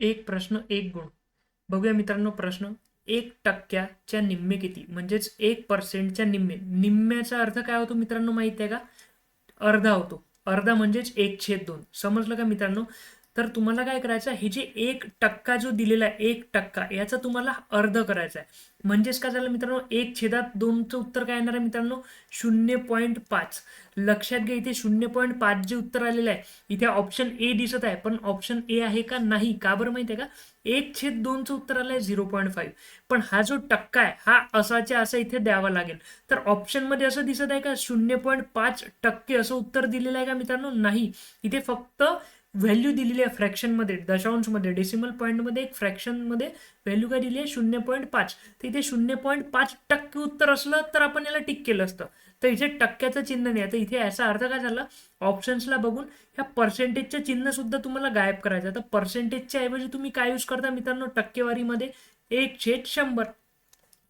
एक प्रश्न एक गुण. बघूया मित्रांनो प्रश्न. एक टक्क्याच्या निम्मे किती? म्हणजेच एक पर्सेंटच्या निम्मे. निम्म्याचा अर्थ काय होतो मित्रांनो माहिती आहे का? अर्धा होतो. अर्धा म्हणजेच एक छेद दोन. समजलं का मित्रांनो? तर तुम्हाला काय करायचं हे जे एक टक्का जो दिलेला आहे एक टक्का याचा तुम्हाला अर्ध करायचा आहे. म्हणजेच काय झालं मित्रांनो? एक छेदात दोनचं उत्तर काय येणार आहे मित्रांनो? शून्य पॉईंट पाच. लक्षात घ्या इथे शून्य पॉईंट पाच जे उत्तर आलेलं आहे इथे ऑप्शन ए दिसत आहे पण ऑप्शन ए आहे का नाही? का बरं माहिती आहे का? एक छेद दोनचं उत्तर आलं आहे झिरो पॉईंट फाईव्ह पण हा जो टक्का आहे हा असाच्या असं इथे द्यावा लागेल. तर ऑप्शनमध्ये असं दिसत आहे का शून्य पॉईंट पाच टक्के असं उत्तर दिलेलं आहे का मित्रांनो? नाही. इथे फक्त व्हॅल्यू दिलेली आहे फ्रॅक्शनमध्ये दशांशमध्ये डेसिमल पॉईंटमध्ये एक फ्रॅक्शनमध्ये व्हॅल्यू काय दिली आहे? शून्य पॉईंट पाच. तर इथे शून्य पॉईंट पाच टक्के उत्तर असलं तर आपण याला टिक केलं असतं. तर इथे टक्क्याचं चिन्ह नाही. तर इथे याचा अर्थ काय झाला? ऑप्शन्सला बघून ह्या पर्सेंटेजचं चिन्ह सुद्धा तुम्हाला गायब करायचं तर पर्सेंटेजच्या ऐवजी तुम्ही काय यूज करता? मित्रांनो टक्केवारीमध्ये एक छेद शंभर.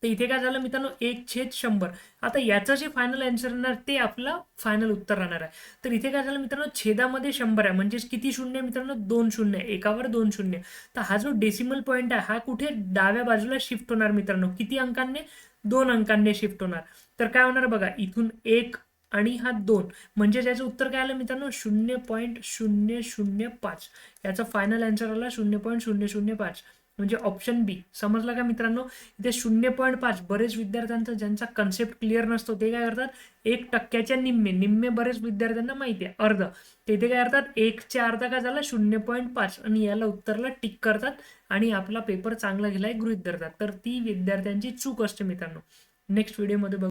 तर इथे काय झालं मित्रांनो एक छेद शंभर. आता याचं जे फायनल आन्सर राहणार ते आपलं फायनल उत्तर राहणार आहे. तर इथे काय झालं मित्रांनो छेदामध्ये शंभर आहे. म्हणजेच किती शून्य मित्रांनो? दोन शून्य एकावर दोन शून्य तर हा जो डेसिमल पॉईंट आहे हा कुठे? डाव्या बाजूला शिफ्ट होणार मित्रांनो. किती अंकांनी? दोन अंकांनी शिफ्ट होणार. तर काय होणार बघा इथून एक आणि हा दोन. म्हणजे त्याचं उत्तर काय आलं मित्रांनो? शून्य पॉईंट शून्य शून्य पाच. याचा फायनल आन्सर आला शून्य पॉईंट शून्य शून्य पाच. म्हणजे ऑप्शन बी समजलं का मित्रांनो? इथे शून्य पॉईंट पाच. बरेच विद्यार्थ्यांचा ज्यांचा कन्सेप्ट क्लिअर नसतो ते काय करतात? एक टक्क्याच्या निम्मे. निम्मे बरेच विद्यार्थ्यांना माहिती आहे. अर्ध. ते काय करतात? एकच्या अर्धा काय झाला? शून्य पॉईंट पाच. आणि याला उत्तरला टिक करतात आणि आपला पेपर चांगला गेलाय गृहित धरतात. तर ती विद्यार्थ्यांची चूक असते मित्रांनो. नेक्स्ट व्हिडिओमध्ये बघू.